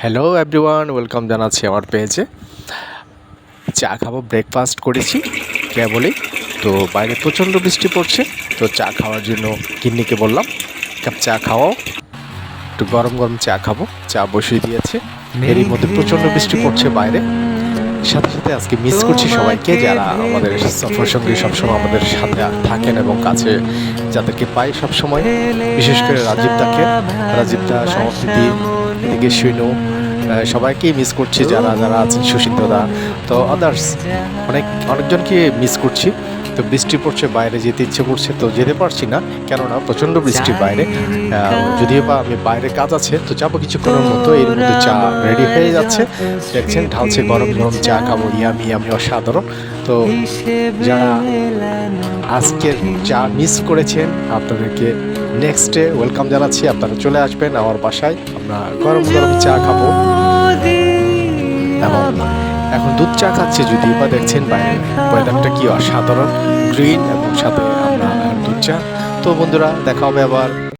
Hello everyone welcome জানাচ্ছি আমার পেজে চা খাব ব্রেকফাস্ট করেছি, কেবলই। তো বাইরে প্রচণ্ড বৃষ্টি পড়ছে, তো চা খাওয়ার জন্য কিন্নিকে বললাম, কাপ চা খাওয়াও। একটু গরম গরম চা খাব, চা বসিয়ে দিয়েছে। এরই মধ্যে প্রচণ্ড বৃষ্টি পড়ছে বাইরে। সাথে সাথে আজকে মিস করছি সবাইকে যারা আমাদের সফর সঙ্গে সবসময় আমাদের সাথে থাকেন এবং কাছে যাদেরকে পাই সবসময়। বিশেষ করে রাজীব দাকে। রাজীব দা সমাপ্তি আহ, সবাইকেই মিস করছি, যারা যারা আছেন সুশীন্দ্র দা তো আদার্স অনেক অনেকজনকে মিস করছি। তো বৃষ্টি পড়ছে, বাইরে যেতে ইচ্ছে করছে, তো যেতে পারছি না। কেননা প্রচণ্ড বৃষ্টি বাইরে। যদিও বা আমি বাইরে কাজ আছে, তো যাব কিছুক্ষণের মতো এর মধ্যে চা রেডি হয়ে যাচ্ছে। দেখছেন, ঢালছে গরম গরম চা খাব ইয়ামি ইয়ামি অসাধারণ। তো যারা আজকের চা মিস করেছেন, আপনাদেরকে নেক্সট ডে ওয়েলকাম জানাচ্ছি। আপনারা চলে আসবেন আমার বাসায়। আমরা গরম গরম চা খাব। এবং এখন দুধ চা খাচ্ছে যদি বা দেখছেন বাইরে। ওয়েদারটা কি অসাধারণ। গ্রিন এবং সাথে আমরা দুধ চা। তো বন্ধুরা, দেখা হবে আবার।